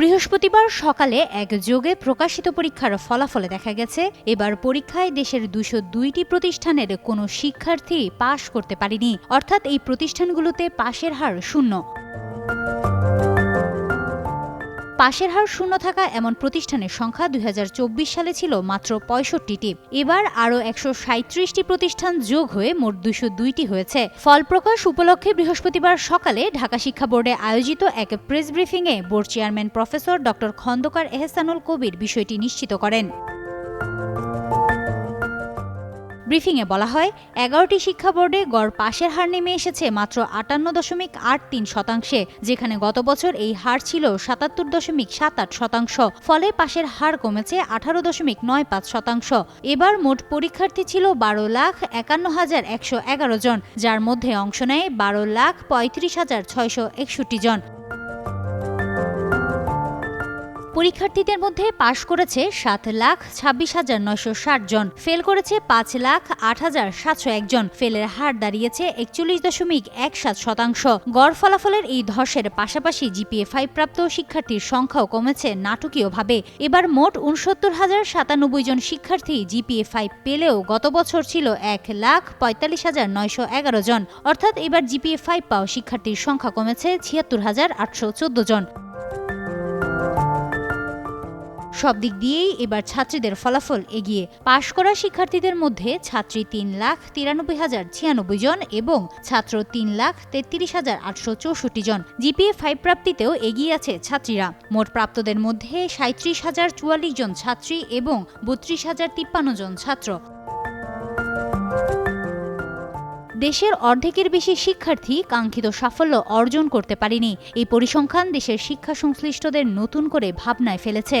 বৃহস্পতিবার সকালে এক যোগে প্রকাশিত পরীক্ষার ফলাফলে দেখা গেছে, এবার পরীক্ষায় দেশের দুশো দুইটি প্রতিষ্ঠানের কোনো শিক্ষার্থী পাশ করতে পারেনি। অর্থাৎ এই প্রতিষ্ঠানগুলোতে পাশের হার শূন্য। পাশের হার শূন্য থাকা এমন প্রতিষ্ঠানের সংখ্যা দুই হাজার চব্বিশ সালে ছিল মাত্র পঁয়ষট্টিটি। এবার আরও একশো সাঁত্রিশটি প্রতিষ্ঠান যোগ হয়ে মোট দুশো দুইটি হয়েছে। ফল প্রকাশ উপলক্ষে বৃহস্পতিবার সকালে ঢাকা শিক্ষা বোর্ডে আয়োজিত এক প্রেস ব্রিফিংয়ে বোর্ড চেয়ারম্যান প্রফেসর ড খন্দকার এহসানুল কবির বিষয়টি নিশ্চিত করেন। ব্রিফিংয়ে বলা হয়, এগারোটি শিক্ষা বোর্ডে গড় পাশের হার নেমে এসেছে মাত্র আটান্ন দশমিক আট তিন শতাংশে, যেখানে গত বছর এই হার ছিল সাতাত্তর দশমিক সাত আট শতাংশ, ফলে পাশের হার কমেছে আঠারো দশমিক নয় পাঁচ শতাংশ। এবার মোট পরীক্ষার্থী ছিল বারো লাখ একান্ন হাজার একশো এগারো জন, যার মধ্যে অংশ নেয় বারো লাখ পঁয়ত্রিশ হাজার ছয়শো একষট্টি জন। পরীক্ষার্থীদের মধ্যে পাশ করেছে সাত লাখ ছাব্বিশ হাজার নয়শো ষাট জন। ফেল করেছে পাঁচ লাখ আট হাজার সাতশো একজন ফেলের হার দাঁড়িয়েছে একচল্লিশ দশমিক এক সাত শতাংশ। গড় ফলাফলের এই ধসের পাশাপাশি জিপিএ ফাইভ প্রাপ্ত শিক্ষার্থীর সংখ্যাও কমেছে নাটকীয়ভাবে। এবার মোট উনসত্তর হাজার সাতানব্বই জন শিক্ষার্থী জিপিএ ফাইভ পেলেও গত বছর ছিল এক লাখ পঁয়তাল্লিশ হাজার নয়শো এগারো জন। অর্থাৎ এবার জিপিএ ফাইভ পাওয়া শিক্ষার্থীর সংখ্যা কমেছে ছিয়াত্তর হাজার আটশো চোদ্দ জন। সব দিক দিয়েই এবার ছাত্রীদের ফলাফল এগিয়ে। পাশ করা শিক্ষার্থীদের মধ্যে ছাত্রী তিন লাখ তিরানব্বই হাজার ছিয়ানব্বই জন এবং ছাত্র তিন লাখ তেত্রিশ হাজার আটশো চৌষট্টি জন। জিপিএ ফাইভ প্রাপ্তিতেও এগিয়ে আছে ছাত্রীরা। মোট প্রাপ্তদের মধ্যে সাঁত্রিশ হাজার চুয়াল্লিশ জন ছাত্রী এবং বত্রিশ হাজার তিপ্পান্ন জন ছাত্র। দেশের অর্ধেকের বেশি শিক্ষার্থী কাঙ্ক্ষিত সাফল্য অর্জন করতে পারেনি। এই পরিসংখ্যান দেশের শিক্ষা সংশ্লিষ্টদের নতুন করে ভাবনায় ফেলেছে।